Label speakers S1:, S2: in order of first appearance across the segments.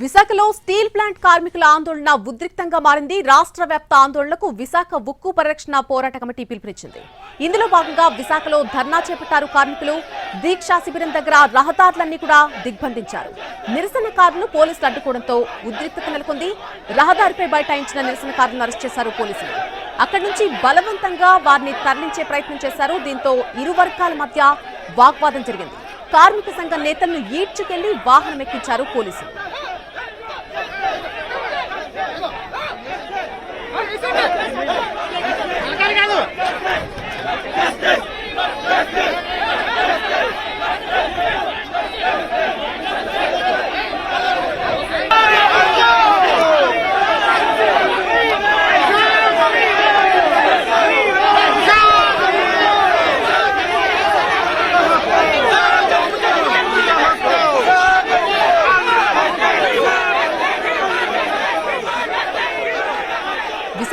S1: విశాఖలో steel plant కార్మికుల ఆందోళన ఉద్రిక్తంగా మారింది. రాష్ట్ర వ్యాప్త ఆందోళనకు విశాఖ ఉక్కు పరిరక్షణ పోరాట కమిటీ పిలుపునిచ్చింది. ఇందులో భాగంగా విశాఖలో ధర్నా చేపట్టారు కార్మికులు. దీక్షా శిబిరం దగ్గర రహదారులన్నీ కూడా దిగ్బంధించారు. నిరసనకారులు పోలీసులు అడ్డుకోవడంతో ఉద్రిక్తత నెలకొంది. రహదారిపై బైఠాయించిన నిరసనకారులను అరెస్ట్ చేశారు పోలీసులు. అక్కడి నుంచి బలవంతంగా వారిని తరలించే ప్రయత్నం చేశారు. దీంతో ఇరు వర్గాల మధ్య వాగ్వాదం జరిగింది. కార్మిక సంఘ నేతలను ఈడ్చుకెళ్ళి వాహనం ఎక్కించారు పోలీసులు.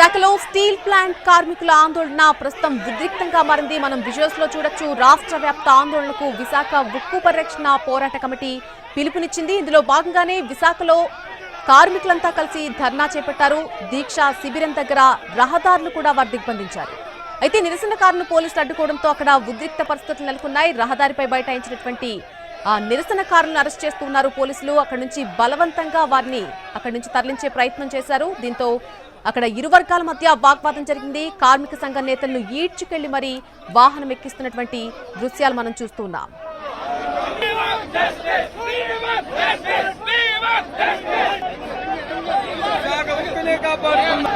S1: విశాఖలో స్టీల్ ప్లాంట్ కార్మికుల ఆందోళన ప్రస్తుతం ఉద్రిక్తంగా మారింది. మనం విజువల్స్లో చూడొచ్చు రాష్ట్ర వ్యాప్త ఆందోళనకు విశాఖ ఉక్కు పరిరక్షణ పోరాట కమిటీ పిలుపునిచ్చింది. ఇందులో భాగంగానే విశాఖలో కార్మికులంతా కలిసి ధర్నా చేపట్టారు. దీక్ష శిబిరం దగ్గర రహదారులు కూడా వారు దిగ్బంధించారు అయితే నిరసనకారులను పోలీసులు అడ్డుకోవడంతో అక్కడ ఉద్రిక్త పరిస్థితులు నెలకొన్నాయి. రహదారిపై బైఠాయించినటువంటి ఆ నిరసనకారులను అరెస్ట్ చేస్తున్నారు పోలీసులు. అక్కడి నుంచి బలవంతంగా వారిని అక్కడి నుంచి తరలించే ప్రయత్నం చేశారు. దీంతో అక్కడ ఇరు వర్గాల మధ్య వాగ్వాదం జరిగింది. కార్మిక సంఘ నేతలను ఈడ్చుకెళ్ళి మరీ వాహనం ఎక్కిస్తున్నటువంటి దృశ్యాలు మనం చూస్తున్నాం
S2: కాపాడుతున్నా